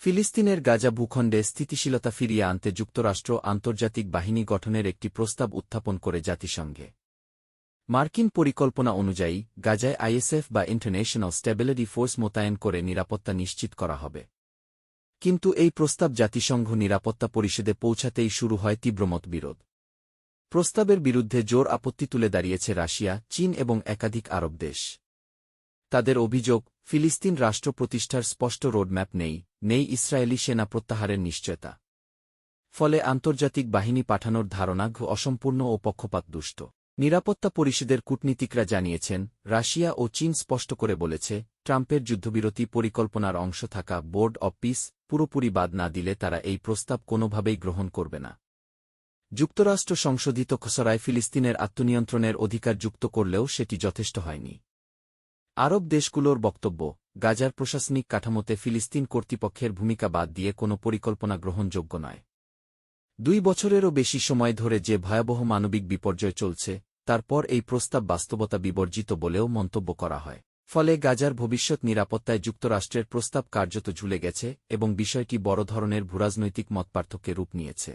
ফিলিস্তিনের গাজা ভূখণ্ডে স্থিতিশীলতা ফিরিয়ে আনতে যুক্তরাষ্ট্র আন্তর্জাতিক বাহিনী গঠনের একটি প্রস্তাব উত্থাপন করে জাতিসংঘে। মার্কিন পরিকল্পনা অনুযায়ী, গাজায় আইএসএফ বা ইন্টারন্যাশনাল স্ট্যাবিলিটি ফোর্স মোতায়েন করে নিরাপত্তা নিশ্চিত করা হবে। কিন্তু এই প্রস্তাব জাতিসংঘ নিরাপত্তা পরিষদে পৌঁছাতেই শুরু হয় তীব্র মতবিরোধ। প্রস্তাবের বিরুদ্ধে জোর আপত্তি তুলে দাঁড়িয়েছে রাশিয়া, চীন এবং একাধিক আরব দেশ। তাদের অভিযোগ, ফিলিস্তিন রাষ্ট্র প্রতিষ্ঠার স্পষ্ট রোডম্যাপ নেই নেই ইসরায়েলি সেনা প্রত্যাহারের নিশ্চয়তা। ফলে আন্তর্জাতিক বাহিনী পাঠানোর ধারণা অসম্পূর্ণ ও পক্ষপাতদুষ্ট নিরাপত্তা পরিষদের কূটনীতিকরা জানিয়েছেন, রাশিয়া ও চীন স্পষ্ট করে বলেছে, ট্রাম্পের যুদ্ধবিরতি পরিকল্পনার অংশ থাকা বোর্ড অব পিস পুরোপুরি বাদ না দিলে তারা এই প্রস্তাব কোনোভাবেই গ্রহণ করবে না। যুক্তরাষ্ট্র সংশোধিত খসড়ায় ফিলিস্তিনের আত্মনিয়ন্ত্রণের অধিকার যুক্ত করলেও সেটি যথেষ্ট হয়নি। আরব দেশগুলোর বক্তব্য, গাজার প্রশাসনিক কাঠামোতে ফিলিস্তিন কর্তৃপক্ষের ভূমিকা বাদ দিয়ে কোনো পরিকল্পনা গ্রহণযোগ্য নয়। দুই বছরেরও বেশি সময় ধরে যে ভয়াবহ মানবিক বিপর্যয় চলছে তারপর এই প্রস্তাব বাস্তবতা বিবর্জিত বলেও মন্তব্য করা হয়। ফলে গাজার ভবিষ্যৎ নিরাপত্তায় যুক্তরাষ্ট্রের প্রস্তাব কার্যত ঝুলে গেছে এবং বিষয়টি বড় ধরনের ভূরাজনৈতিক মতপার্থক্যে রূপ নিয়েছে।